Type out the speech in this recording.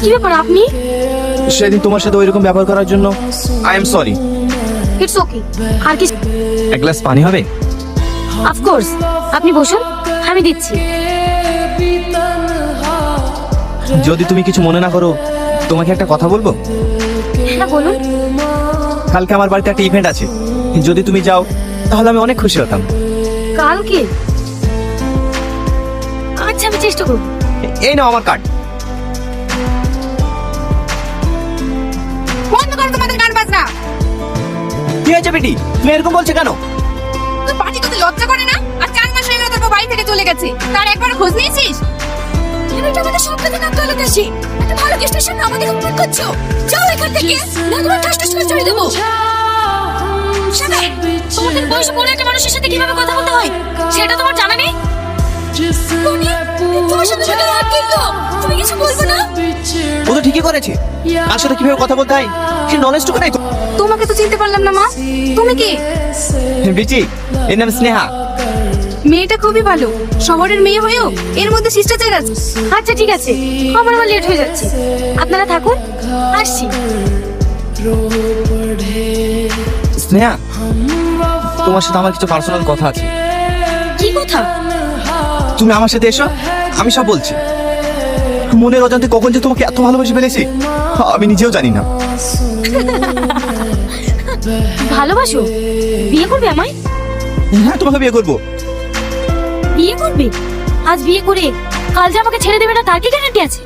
কি ব্যাপার আপনি? সেদিন তোমার সাথে ওইরকম ব্যবহার করার জন্য I am sorry it's okay আর কি এক গ্লাস পানি হবে? অফকোর্স আপনি বসুন আমি দিচ্ছি। যদি তুমি কিছু মনে না করো তোমাকে একটা কথা বলব? হ্যাঁ বলুন। কালকে আমার বাড়িতে একটা ইভেন্ট আছে। যদি তুমি যাও তাহলে আমি অনেক খুশি হতাম। কালকে? আচ্ছা আমি চেষ্টা করব। এই নাও আমার কার্ড গান বাজনা। কি হয়েছে বেটি? তুমি এরকম বলছো কেন? তোর পার্টি করতে লজ্জা করে না? আর চার মাস হয়ে গেল তোর বাড়ি থেকে চলে গেছে। তার একবার খোঁজ নিয়েছিস? এটা আমাদের সব কাজে নাক গলাতে আসি? একটা ভালো গেস্টের সামনে আমাদের অপমান করছ। যাও এখান থেকে। না তোমার ঠাস ঠাস করে চলে দেবো। তোমাদের বয়সে বড় একটা মানুষের সাথে কীভাবে কথা বলতে হয়? সেটা তোমার জানা নেই? তোমার সাথে হাত? তো ঠিকই করেছে। তার সাথে কীভাবে কথা বলতে হয় সে নলেজটুকু নাই তো। তোমাকে তো চিনতে পারলাম না মা। তুমি কি? বিচি এর নাম স্নেহা। মেয়েটা খুবই ভালো। শহরের মেয়ে হয়েও এর মধ্যে শিষ্টাচার আছে। আচ্ছা ঠিক আছে। আমার আবার লেট হয়ে যাচ্ছে। আপনারা থাকুন আসছি। স্নেহা তোমার সাথে আমার কিছু পার্সোনাল কথা আছে। কি কথা? তুমি আমার সাথে এসো আমি সব বলছি। মনের অজান্তে কখন যে তোমাকে এত ভালোবেসে ফেলেছি আমি নিজেও জানি না। ভালোবাসো? বিয়ে করবে আমায়? হ্যাঁ তোমাকে বিয়ে করব। বিয়ে করবে? আজ বিয়ে করে কাল যে আমাকে ছেড়ে দেবে না তার কি গ্যারান্টি আছে?